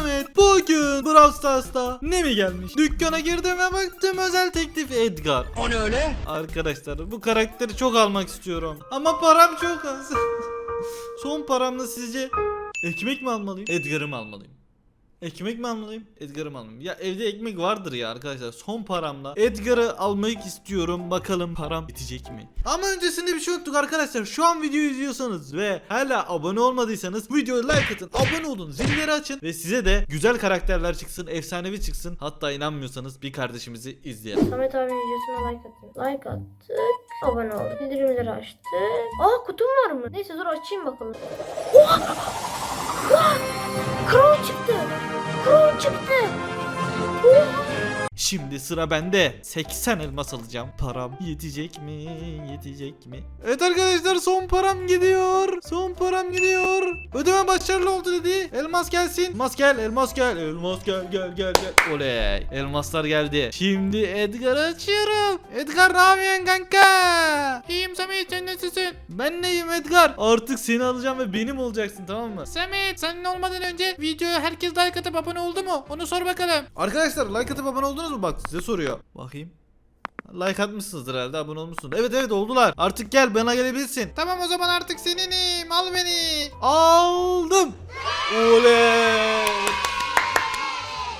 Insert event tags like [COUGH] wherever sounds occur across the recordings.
Samet bugün Brawl Stars'ta ne mi gelmiş? Dükkana girdim ve baktım özel teklif Edgar. O ne öyle? Arkadaşlar bu karakteri çok almak istiyorum. Ama param çok az. [LAUGHS] Son paramla sizce ekmek mi almalıyım? Edgar'ı mı almalıyım? Ekmek mi almalıyım? Edgar'ı mı almalıyım? Ya evde ekmek vardır ya arkadaşlar. Son paramla Edgar'ı almak istiyorum. Bakalım param bitecek mi? Ama öncesinde bir şey unuttuk arkadaşlar. Şu an videoyu izliyorsanız ve hala abone olmadıysanız videoya like atın. Abone olun. Zilleri açın. Ve size de güzel karakterler çıksın. Efsanevi çıksın. Hatta inanmıyorsanız bir kardeşimizi izleyelim. Samet abi videosuna like atın. Like attık. Abone olduk. Bildirimleri açtık. Aa kutum var mı? Neyse dur açayım bakalım. Oha! Oha! Kron çıktı. Oha! Şimdi sıra bende. 80 elmas alacağım. Param yetecek mi? Yetecek mi? Evet arkadaşlar son param gidiyor. Son param gidiyor. Ödeme başarılı oldu dedi. Elmas gelsin. Elmas gel, elmas gel. Elmas gel, gel, gel, gel. Oley. Elmaslar geldi. Şimdi Edgar'ı açıyorum. Edgar ne yapıyorsun kanka? İyiyim Samet sen nasılsın? Ben neyim Edgar? Artık seni alacağım ve benim olacaksın tamam mı? Samet senin olmadan önce videoya herkes like atıp abone oldu mu? Onu sor bakalım. Arkadaşlar like atıp abone oldunuz mu? Bak size soruyor. Bakayım. Like atmışsınızdır herhalde abone olmuşsunuz. Evet evet oldular. Artık gel bana gelebilirsin. Tamam o zaman artık seninim. Al beni. Aldım. Oley.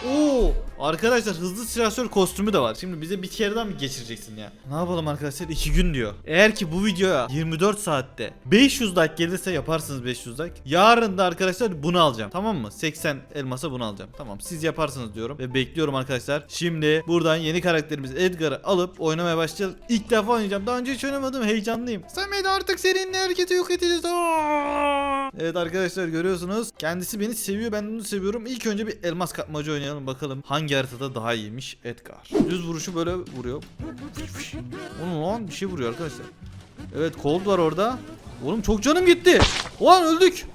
Oo. Arkadaşlar hızlı silahşör kostümü de var. Şimdi bize bir kereden mi geçireceksin ya? Ne yapalım arkadaşlar? 2 gün diyor. Eğer ki bu videoya 24 saatte 500 like gelirse yaparsınız 500 like. Yarın da arkadaşlar bunu alacağım. Tamam mı? 80 elmasa bunu alacağım. Tamam siz yaparsınız diyorum. Ve bekliyorum arkadaşlar. Şimdi buradan yeni karakterimiz Edgar'ı alıp oynamaya başlayalım. İlk defa oynayacağım. Daha önce hiç oynamadım. Heyecanlıyım. Samet artık seninle hareketi yok edeceğiz. Evet arkadaşlar görüyorsunuz. Kendisi beni seviyor. Ben onu seviyorum. İlk önce bir elmas kapmaca oynayalım bakalım. Hangi haritada daha iyiymiş Edgar. Düz vuruşu böyle vuruyor. Onun lan bir şey vuruyor arkadaşlar. Evet Cold var orada. Oğlum çok canım gitti. Ulan öldük.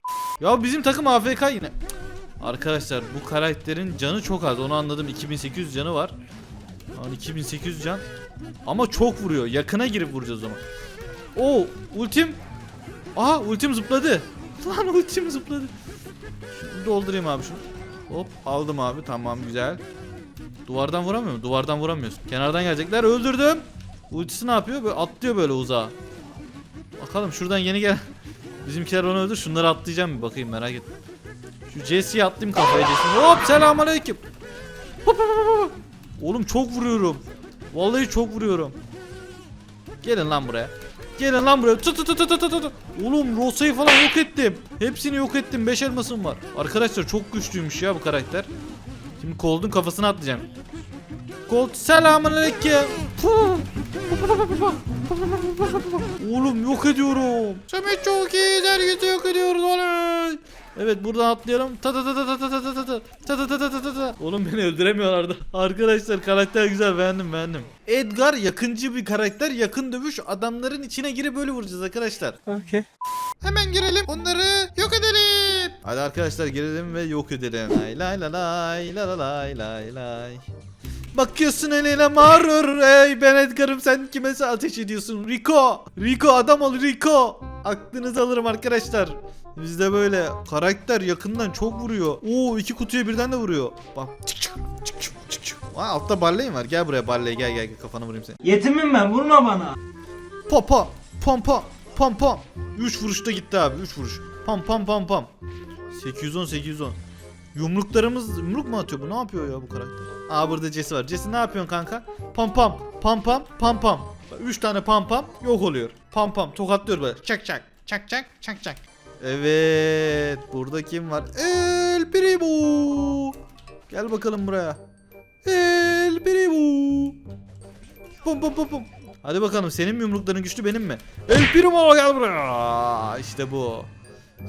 Ya bizim takım AFK yine. Arkadaşlar bu karakterin canı çok az. Onu anladım. 2800 canı var. Lan 2800 can. Ama çok vuruyor. Yakına girip vuracağız ama. Oo ultim. Aha ultim zıpladı. [LAUGHS] Lan ultim zıpladı. Şunu doldurayım abi şunu. Hop aldım abi tamam güzel. Duvardan vuramıyor mu? Duvardan vuramıyoruz. Kenardan gelecekler öldürdüm. Ultisi ne yapıyor? Böyle atlıyor böyle uzağa. Bakalım şuradan yeni gel. [LAUGHS] Bizimkiler onu öldür. Şunları atlayacağım bir bakayım merak ettim. Şu Jesse'yi atlayayım kafaya Jesse'yi. Hop selamünaleyküm. Hop, hop, hop, hop. Oğlum çok vuruyorum. Vallahi çok vuruyorum. Gelin lan buraya. Gelin lan buraya. Tut tut tut tut tut. Oğlum Rosa'yı falan yok ettim. Hepsini yok ettim. 5 elmasım var. Arkadaşlar çok güçlüymüş ya bu karakter. Şimdi Cold'un kafasına atlayacağım. Cold selamünaleyküm. Oğlum yok ediyorum. Samet çok iyi. Herkesi yok ediyoruz oley. Evet buradan atlayalım. Ta ta ta ta ta ta ta ta ta ta ta ta ta ta. Oğlum beni öldüremiyorlardı. Arkadaşlar karakter güzel beğendim beğendim. Edgar yakıncı bir karakter. Yakın dövüş adamların içine girip böyle vuracağız arkadaşlar. Okey. Hemen girelim onları yok edelim. Hadi arkadaşlar girelim ve yok edelim. Lay lay lay lay lay lay lay lay. Bakıyorsun eline mağrur ey ben Edgar'ım sen kime ateş ediyorsun? Rico Rico adam ol Rico. Aklınızı alırım arkadaşlar. Bizde böyle karakter yakından çok vuruyor. Oo iki kutuya birden de vuruyor. Bak çık çık çık çık çık çık. Aa, Altta Barley var? Gel buraya Barley gel gel gel kafanı vurayım seni. Yetimim ben vurma bana. Pam pam pam pam. Pam pam 3 vuruşta gitti abi 3 vuruş. Pam pam pam pam. 810 810 Yumruklarımız yumruk mu atıyor bu? Ne yapıyor ya bu karakter? Aa burada Jesse var. Jesse ne yapıyorsun kanka? Pam pam. Pam pam pam pam. 3 tane pam pam yok oluyor. Pam pam. Tokatlıyor böyle. Çak çak. Çak çak çak çak. Evet. Burada kim var? El Primo. Gel bakalım buraya. El Primo. Pum pum pum pum. Hadi bakalım senin yumrukların güçlü benim mi? El Primo gel buraya. İşte bu.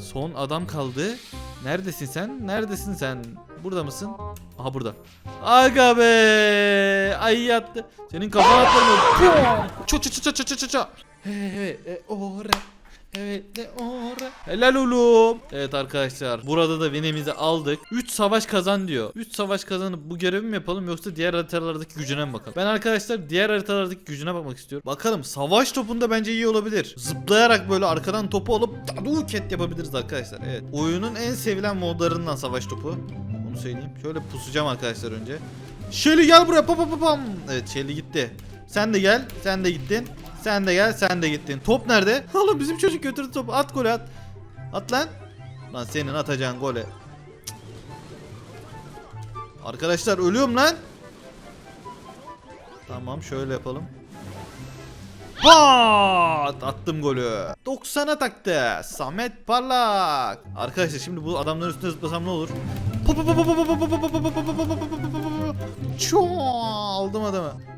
Son adam kaldı. Neredesin sen? Neredesin sen? Burada mısın? Aha burada. Aga be! Ay yattı. Senin kafana atlarım. Ço ço ço ço ço ço. He he he ora. Evet de ora. Helal oğlum. Evet arkadaşlar burada da winimizi aldık. 3 savaş kazan diyor. 3 savaş kazanıp bu görevi mi yapalım yoksa diğer haritalardaki gücüne mi bakalım? Ben arkadaşlar diğer haritalardaki gücüne bakmak istiyorum. Bakalım savaş topunda bence iyi olabilir. Zıplayarak böyle arkadan topu alıp ket yapabiliriz arkadaşlar. Evet. Oyunun en sevilen modlarından savaş topu. Onu söyleyeyim. Şöyle pusacağım arkadaşlar önce. Shelly gel buraya. Pa, pa, pa, pam. Evet Shelly gitti. Sen de gel. Sen de gittin. Sen de gel. Sen de gittin. Top nerede? Oğlum bizim çocuk götürdü topu. At golü at. At lan. Lan senin atacağın gole. Arkadaşlar ölüyorum lan. Tamam şöyle yapalım. Pat! Attım golü. 90'a taktı. Samet Parlak. Arkadaşlar şimdi bu adamların üstüne zıplasam ne olur? Çoo! Aldım adamı.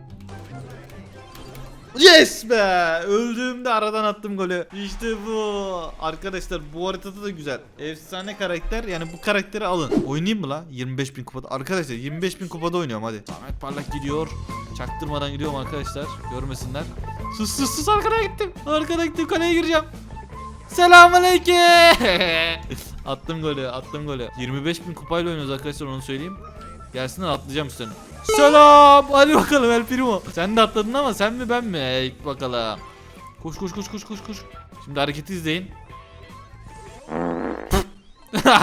Yes be! Öldüğümde aradan attım golü. İşte bu. Arkadaşlar bu haritada da güzel. Efsane karakter. Yani bu karakteri alın. Oynayayım mı la? 25 bin kupada. Arkadaşlar 25 bin kupada oynuyorum hadi. Samet Parlak gidiyor. Çaktırmadan gidiyorum arkadaşlar. Görmesinler. Sus sus sus arkana gittim. Arkana gittim kaleye gireceğim. Selamünaleyküm. [LAUGHS] attım golü, attım golü. 25 bin kupayla oynuyoruz arkadaşlar onu söyleyeyim. Gelsinler atlayacağım üstlerine. Selam. Hadi bakalım El Primo. Sen de atladın ama sen mi ben mi? Hey, bakalım. Koş koş koş koş koş koş. Şimdi hareketi izleyin.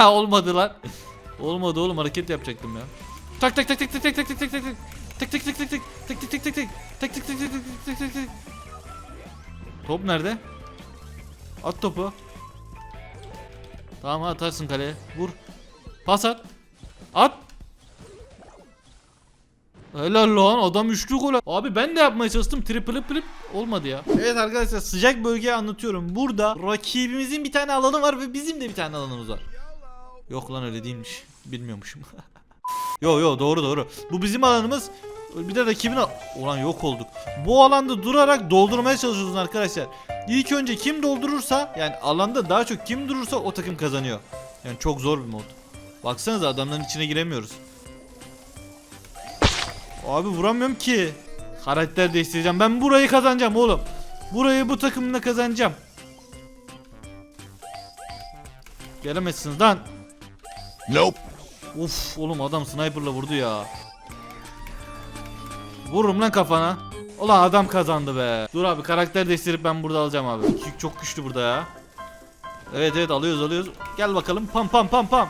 Olmadı lan. Olmadı oğlum hareket yapacaktım ya. Tak tak tak tak tak tak tak tak tak tak tak. Tık tık tık tık tık tık tık tık tık tık tık tık tık tık tık tık Top nerede? At topu. Tamam atarsın kaleye. Vur. Pas at. At. Helal lan adam üçlü gol. Abi ben de yapmaya çalıştım. Triple plip olmadı ya. Evet arkadaşlar sıcak bölgeyi anlatıyorum. Burada rakibimizin bir tane alanı var ve bizim de bir tane alanımız var. Yok lan öyle değilmiş. Bilmiyormuşum. [LAUGHS] yo yo doğru doğru. Bu bizim alanımız. Bir de rakibin al- Ulan yok olduk. Bu alanda durarak doldurmaya çalışıyoruz arkadaşlar. İlk önce kim doldurursa yani alanda daha çok kim durursa o takım kazanıyor. Yani çok zor bir mod. Baksanıza adamların içine giremiyoruz. Abi vuramıyorum ki. Karakter değiştireceğim. Ben burayı kazanacağım oğlum. Burayı bu takımla kazanacağım. Gelemezsiniz lan. Nope. Uf oğlum adam sniperla vurdu ya. Vururum lan kafana. Ulan adam kazandı be. Dur abi karakter değiştirip ben burada alacağım abi. Kick çok güçlü burada ya. Evet evet alıyoruz alıyoruz. Gel bakalım pam pam pam pam.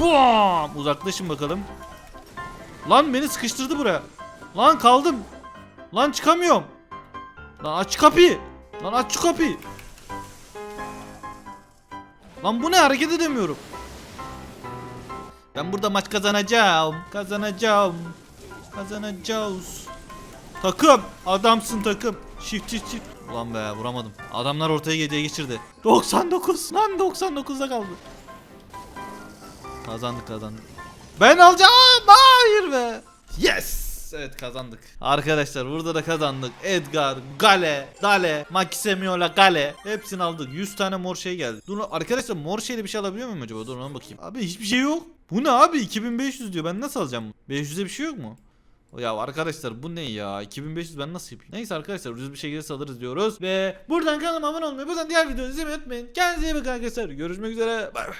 Bam! Uzaklaşın bakalım. Lan beni sıkıştırdı buraya. Lan kaldım. Lan çıkamıyorum. Lan aç kapıyı. Lan aç şu kapıyı. Lan bu ne hareket edemiyorum. Ben burada maç kazanacağım. Kazanacağım. Kazanacağız. Takım. Adamsın takım. Shift shift shift. Ulan be vuramadım. Adamlar ortaya gece geçirdi. 99. Lan 99'da kaldı. Kazandık kazandık. Ben alacağım. Hayır be. Yes. Evet kazandık. Arkadaşlar burada da kazandık. Edgar, Gale, Dale, Maximiola, Gale. Hepsini aldık. 100 tane mor şey geldi. Dur arkadaşlar mor şeyle bir şey alabiliyor muyum acaba? Dur ona bakayım. Abi hiçbir şey yok. Bu ne abi? 2500 diyor. Ben nasıl alacağım? 500'e bir şey yok mu? Ya arkadaşlar bu ne ya? 2500 ben nasıl yapayım? Neyse arkadaşlar ucuz bir şey gelirse diyoruz. Ve buradan kanalıma abone olmayı, buradan diğer videoları izlemeyi unutmayın. Kendinize iyi bakın arkadaşlar. Görüşmek üzere. Bay bay.